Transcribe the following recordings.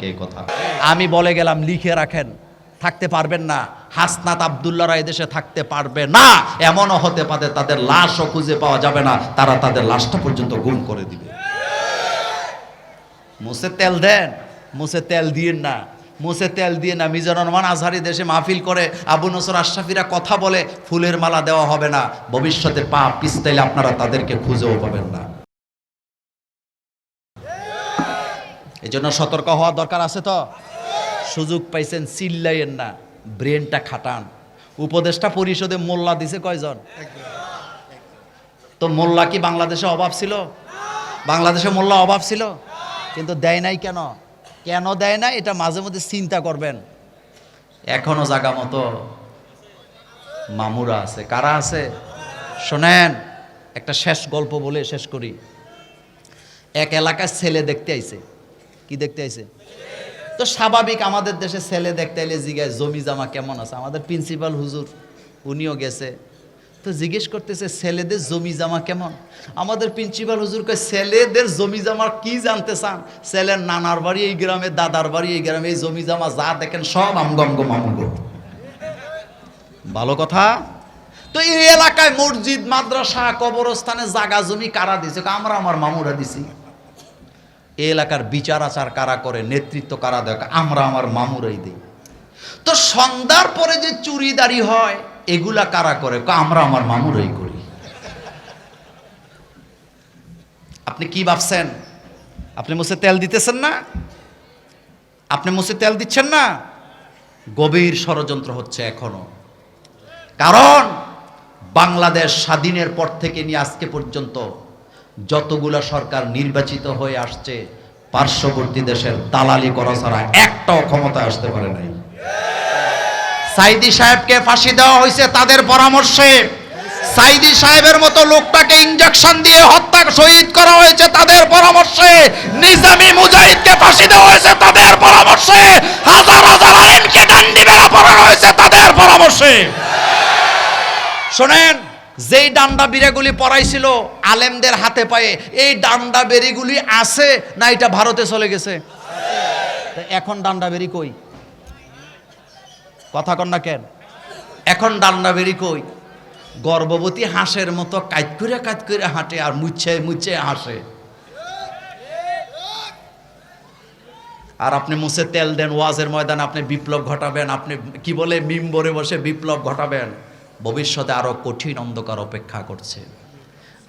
অনেকে এই কথা। আমি বলে গেলাম, লিখে রাখেন, থাকতে পারবেন না। হাসনাত আবদুল্লাহরা এদেশে থাকতে পারবে না। এমনও হতে পারে তাদের লাশও খুঁজে পাওয়া যাবে না। তারা তাদের লাশটা পর্যন্ত গুম করে দিবে। মুসে তেল দেন মুসে তেল দিয়েন না। মুসে তেল দিয়ে না। মিজানুর রহমান আজহারি দেশে মাহফিল করে আবু নসর আশরাফিরা কথা বলে, ফুলের মালা দেওয়া হবে না। ভবিষ্যতে পা পিস্তাইলে আপনারা তাদেরকে খুঁজেও পাবেন না। এই জন্য সতর্ক হওয়া দরকার আছে তো? সুযোগ পাইছেন, চিল্লাইয়েন না, ব্রেনটা খাটান। উপদেষ্টা পরিষদে মোল্লা দিছে কয়জন? তো মোল্লা কি বাংলাদেশে অভাব ছিল? বাংলাদেশে মোল্লা অভাব ছিল? কিন্তু দেয় নাই কেন? কেন দেয় না এটা মাঝে মধ্যে চিন্তা করবেন। এখনও জায়গা মতো মামুরা আছে। কারা আছে? শোনেন, একটা শেষ গল্প বলে শেষ করি। এক এলাকায় ছেলে দেখতে আইছে। কি দেখতে আইছে? তো স্বাভাবিক আমাদের দেশে ছেলে দেখতে এলে জিজ্ঞাসা, জমি জামা কেমন আছে? আমাদের প্রিন্সিপাল হুজুর, উনিও গেছে। তো জিজ্ঞেস করতেছে, ছেলেদের জমি জামা কেমন? আমাদের প্রিন্সিপাল হুজুর কয়, ছেলেদের জমি জামা কি জানতে চান? ছেলের নানার বাড়ি এই গ্রামে, দাদার বাড়ি এই গ্রামে, এই জমি জামা যা দেখেন সব আমগঙ্গ মামুঙ্গ ভালো কথা? তো এই এলাকায় মসজিদ, মাদ্রাসা, কবরস্থানে জাগা জমি কারা দিছে? আমরা আমার মামুরা দিছি। এই এলাকার বিচার আচার কারা করে, নেতৃত্ব কারা দেয়? আমরা আমার মামুরাই দিই। তো সন্ধ্যার পরে যে চুরিদারি হয়, এগুলা কারা করে? আমরা আমার মামুরাই করি। আপনি কি ভাবছেন? আপনি মুছে তেল দিতেছেন না? আপনি মুছে তেল দিচ্ছেন না? গভীর ষড়যন্ত্র হচ্ছে এখনও। কারণ বাংলাদেশ স্বাধীনের পর থেকে নিয়ে আজকে পর্যন্ত যতগুলা সরকার নির্বাচিত হয়ে আসছে, পার্শ্ববর্তী দেশের দালালি করা ছাড়া একটাও ক্ষমতা আসতে পারে নাই। সাইদি সাহেবকে ফাঁসি দেওয়া হয়েছে তাদের পরামর্শে। সাইদি সাহেবের মতো লোকটাকে ইঞ্জেকশন দিয়ে হত্যা শহীদ করা হয়েছে তাদের পরামর্শে। নিজামি মুজাহিদকে ফাঁসি দেওয়া হয়েছে তাদের পরামর্শে। হাজার হাজার আইনকে ডান্ডি বেড়া হয়েছে তাদের পরামর্শে। শোনেন যেই ডান্ডা বিড়াগুলি পড়াইছিল আলেমদের হাতে পায়ে, এই ডান্ডা বেরিগুলি আছে না এটা ভারতে চলে গেছে? এখন ডান্ডা বেরি কই? কথা কন না কেন? এখন ডান্ডা বেরি কই? গর্ভবতী হাঁসের মতো কাজ করে কাজ করে হাঁটে আর মুচ্ছে মুচ্ছে হাসে। আর আপনি মুছে তেল দেন, ওয়াজের ময়দানে আপনি বিপ্লব ঘটাবেন, আপনি কি বলে, মিম্বরে বসে বিপ্লব ঘটাবেন। ভবিষ্যতে আরও কঠিন অন্ধকার অপেক্ষা করছে।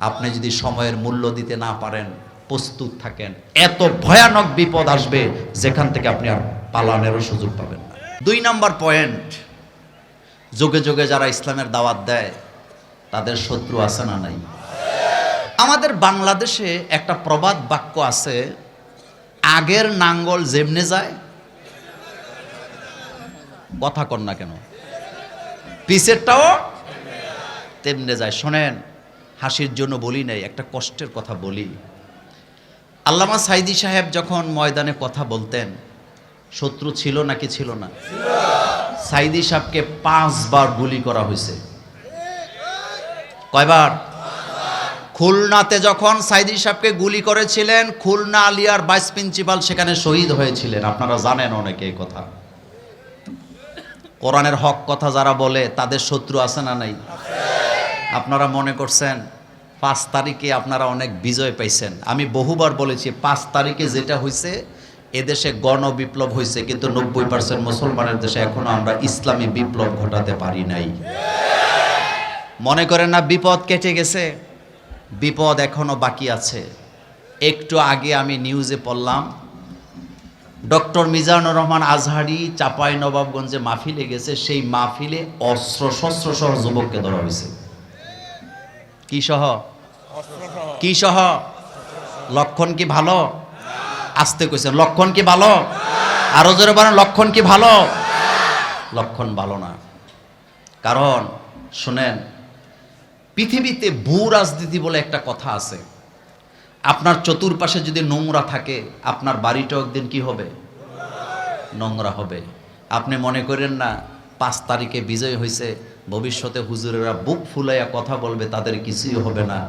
আপনি যদি সময়ের মূল্য দিতে না পারেন, প্রস্তুত থাকেন। এত ভয়ানক বিপদ আসবে যেখান থেকে আপনি আর পালানেরও সুযোগ পাবেন না। দুই নাম্বার পয়েন্ট, যুগে যুগে যারা ইসলামের দাওয়াত দেয়, তাদের শত্রু আছে না নাই? আমাদের বাংলাদেশে একটা প্রবাদ বাক্য আছে, আগের নাঙ্গল যেমনে যায়, কথা কন না কেন? পিসেরটাও তেমনে যায়। শোনেন, হাসির জন্য বলি নাই, একটা কষ্টের কথা বলি। আল্লামা সাইদি সাহেব যখন ময়দানে কথা বলতেন, শত্রু ছিল নাকি ছিল না? সাইদি সাহেবকে পাঁচবার গুলি করা হয়েছে। কয়বার? খুলনাতে যখন সাইদি সাহেবকে গুলি করেছিলেন, খুলনা আলিয়ার ভাইস প্রিন্সিপাল সেখানে শহীদ হয়েছিলেন। আপনারা জানেন অনেকে এই কথা। কোরআনের হক কথা যারা বলে, তাদের শত্রু আছে না নাই? আপনারা মনে করছেন, পাঁচ তারিখে আপনারা অনেক বিজয় পাইছেন। আমি বহুবার বলেছি, পাঁচ তারিখে যেটা হয়েছে এদেশে গণ বিপ্লব হয়েছে কিন্তু নব্বই পার্সেন্ট মুসলমানের দেশে এখনও আমরা ইসলামী বিপ্লব ঘটাতে পারি নাই। মনে করেন না বিপদ কেটে গেছে? বিপদ এখনও বাকি আছে। একটু আগে আমি নিউজে পড়লাম ডক্টর মিজানুর রহমান আজহারি চাপাই নবাবগঞ্জে মাহফিলে গেছে, সেই মাহফিলে অস্ত্র শস্ত্র সহ যুবককে ধরা হয়েছে। কি সহ? কি সহ? লক্ষণ কি ভালো? আসতে কইছেন, লক্ষণ কি ভালো? আরও জোরে বলেন, লক্ষণ কি ভালো? লক্ষণ ভালো না। কারণ, শুনেন, পৃথিবীতে ভূ রাজনীতি বলে একটা কথা আছে। আপনার চতুর্পাশে যদি নোংরা থাকে, আপনার বাড়িটাও একদিন কি হবে? নোংরা হবে। আপনি মনে করেন না, পাঁচ তারিখে বিজয় হয়েছে ভবিষ্যতে হুজুরেরা বুক ফুলাইয়া কথা বলবে, তাদের কিছুই হবে না।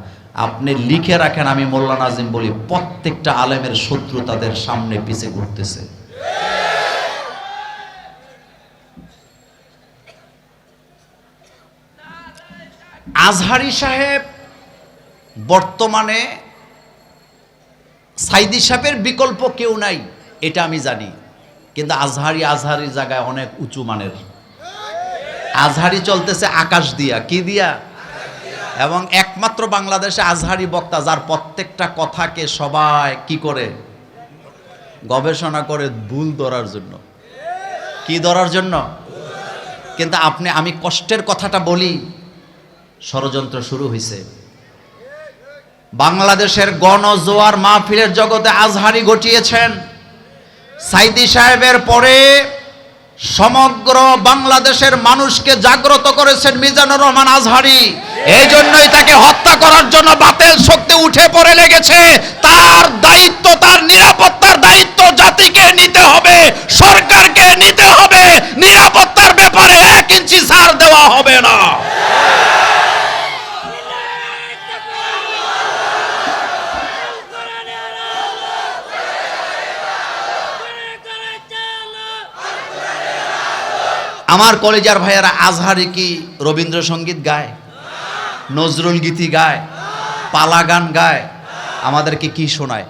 আপনি লিখে রাখেন, আমি মোল্লা নাজিম বলি, প্রত্যেকটা আলেমের শত্রু তাদের সামনে পিছে ঘুরতেছে। আজহারি সাহেব বর্তমানে সাইদি সাহেবের বিকল্প কেউ নাই, এটা আমি জানি। কিন্তু আজহারি আজহারির জায়গায় অনেক উঁচু মানের। আজহারি চলতেছে আকাশ দিয়া, কি দিয়া? এবং একমাত্র বাংলাদেশে আজহারি বক্তা যার প্রত্যেকটা কথাকে সবাই কি করে? গবেষণা করে ভুল ধরার জন্য। কি ধরার জন্য? কিন্তু আপনি, আমি কষ্টের কথাটা বলি, ষড়যন্ত্র শুরু হয়েছে বাংলাদেশের গণজোয়ার মাহফিলের জগতে আজহারি ঘটিয়েছেন। সাইদি সাহেবের পরে সমগ্র বাংলাদেশের মানুষকে জাগ্রত করেছেন মিজানুর রহমান আজহারি। এই জন্যই তাকে হত্যা করার জন্য বাতেল শক্তি উঠে পড়ে লেগেছে। তার দায়িত্ব, তার নিরাপত্তার দায়িত্ব জাতিকে নিতে হবে, সরকারকে নিতে হবে নিরাপত্তার ব্যাপারে এক ইঞ্চি ছাড় দেওয়া হবে না আমার কলেজার ভাইয়েরা আজহারি কি রবীন্দ্রসঙ্গীত গায়? নজরুল গীতি গায়? পালা গান গায়? আমাদেরকে কি শোনায়?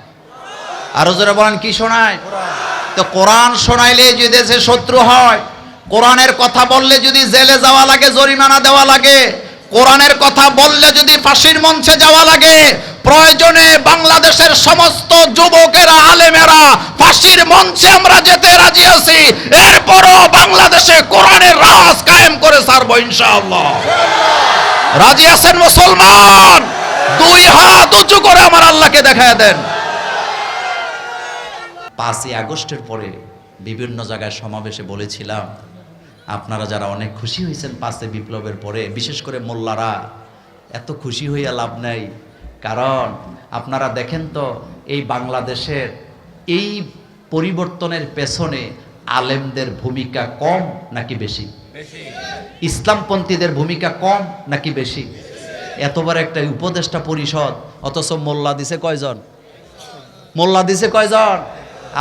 আরও যারা বলেন, কি শোনায়? তো কোরআন শোনাইলে যদি দেশে শত্রু হয়, কোরআনের কথা বললে যদি জেলে যাওয়া লাগে, জরিমানা দেওয়া লাগে, কোরআনের কথা বললে যদি ফাঁসির মঞ্চে যাওয়া লাগে, প্রয়োজনে বাংলাদেশের সমস্ত যুবকেরা, আলেমেরা, ফাঁসির মঞ্চে আমরা যেতে রাজি আছি। এরপরও বাংলাদেশে কোরআনের রাজ কায়েম করে ছাড়বো ইনশাআল্লাহ। রাজি আছেন মুসলমান? দুই হাত উঁচু করে আমার আল্লাহকে দেখায় দেন। পাঁচই আগস্টের পরে বিভিন্ন জায়গায় সমাবেশে বলেছিলাম, আপনারা যারা অনেক খুশি হয়েছেন পাঁচে বিপ্লবের পরে, বিশেষ করে মোল্লারা, এত খুশি হইয়া লাভ নাই। কারণ আপনারা দেখেন তো এই বাংলাদেশের এই পরিবর্তনের পেছনে আলেমদের ভূমিকা কম নাকি বেশি? ইসলামপন্থীদের ভূমিকা কম নাকি বেশি? এতবার একটা উপদেষ্টা পরিষদ অথচ মোল্লা দিছে কয়জন? মোল্লা দিছে কয়জন?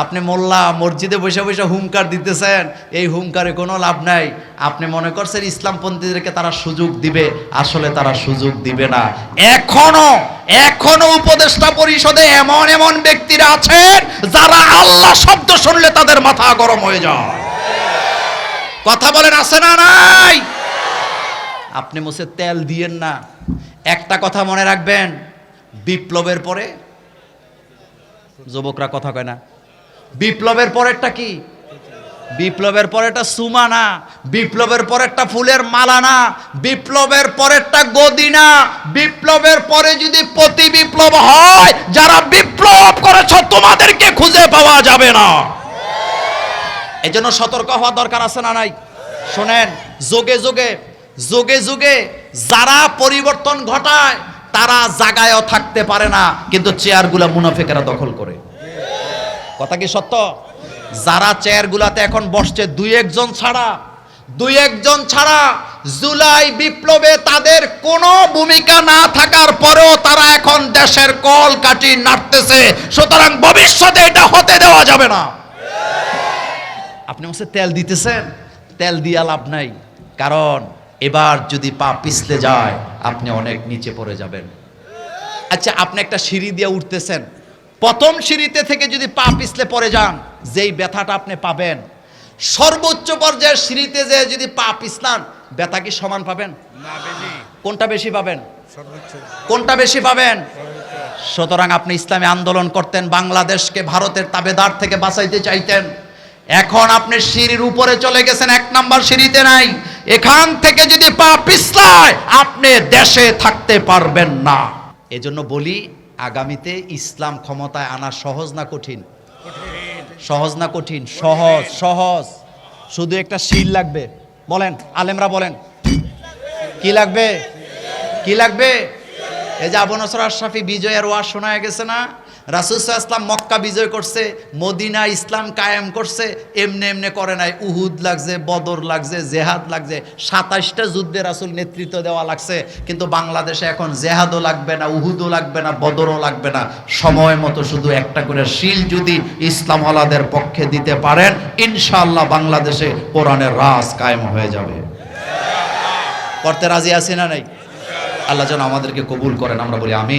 আপনি মোল্লা, মসজিদে বসে বসে হুঙ্কার দিতেছেন, এই হুঙ্কারে কোনো লাভ নাই। আপনি মনে করছেন ইসলামপন্থীদেরকে তারা সুযোগ দিবে, আসলে তারা সুযোগ দিবে না। এখনও এখনও উপদেষ্টা পরিষদে এমন এমন ব্যক্তিরা আছেন, যারা আল্লাহ শব্দ শুনলে তাদের মাথা গরম হয়ে যায়। কথা বলেন, আছে না নাই? আপনি মুছে তেল দিয়েন না। একটা কথা মনে রাখবেন, বিপ্লবের পরে যুবকরা কথা কয় না বিপ্লবের পরেরটা কি? বিপ্লবের পরেরটা সুমা না, বিপ্লবের পরেরটা ফুলের মালা না, বিপ্লবের পরেরটা গদি না, বিপ্লবের পরে যদি প্রতি বিপ্লব হয়, যারা বিপ্লব করেছ, তোমাদেরকে খুঁজে পাওয়া যাবে না। এই জন্য সতর্ক হওয়া দরকার আছে না নাই? শোনেন, যোগে যোগে যোগে যোগে যারা পরিবর্তন ঘটায়, তারা জাগায়ও থাকতে পারে না, কিন্তু চেয়ারগুলো মুনাফিকেরা দখল করে। কথা কি সত্য? যারা চেয়ারগুলাতে এখন বসছে, দুই একজন ছাড়া, দুই একজন ছাড়া জুলাই বিপ্লবে তাদের কোনো ভূমিকা না থাকার পরেও তারা এখন দেশের কল কাটি নাড়তেছে। সুতরাং ভবিষ্যতে এটা হতে দেওয়া যাবে না। আপনি হচ্ছে তেল দিতেছেন, তেল দিয়া লাভ নাই। কারণ এবার যদি পা পিছলে যায়, আপনি অনেক নিচে পড়ে যাবেন। আচ্ছা আপনি একটা সিঁড়ি দিয়ে উঠতেছেন। প্রথম সিঁড়িতে থেকে যদি পা পিছলে পড়ে যান যেই ব্যথাটা আপনি পাবেন। সর্বোচ্চ পর্যায়ের সিঁড়িতে যে যদি পা পিছলান ব্যথা কি সমান পাবেন? না কোনটা বেশি পাবেন? কোনটা বেশি পাবেন? সুতরাং আপনি ইসলামী আন্দোলন করতেন বাংলাদেশকে ভারতের তাবেদার থেকে বাঁচাইতে চাইতেন। এখন আপনি সিঁড়ির উপরে চলে গেছেন এক নাম্বার সিঁড়িতে নাই। এখান থেকে যদি পা পিছলায় আপনি দেশে থাকতে পারবেন না। এজন্য বলি আগামীতে ইসলাম ক্ষমতায় আনা সহজ না কঠিন? সহজ না কঠিন? সহজ সহজ। শুধু একটা শিল লাগবে। বলেন আলেমরা বলেন। কি লাগবে? কি লাগবে? এই যে আবনসর আশরাফি বিজয়ের ওয়াজ শোনা গেছে না? রাসুসাহ ইসলাম মক্কা বিজয় করছে মদিনা ইসলাম কায়েম করছে, এমনি এমনি করে নাই, উহুদ লাগছে, বদর লাগছে, জেহাদ লাগছে সাতাশটা যুদ্ধে রাসুল নেতৃত্ব দেওয়া লাগছে, কিন্তু বাংলাদেশে এখন জেহাদও লাগবে না, উহুদও লাগবে না, বদরও লাগবে না, সময় মতো শুধু একটা করে শিল যদি ইসলাম আলাদের পক্ষে দিতে পারেন, ইনশাআল্লাহ বাংলাদেশে কোরআনের রাজ কায়েম হয়ে যাবে। করতে রাজি আছি না নাই? আল্লাহ যেন আমাদেরকে কবুল করেন, আমরা বলি আমি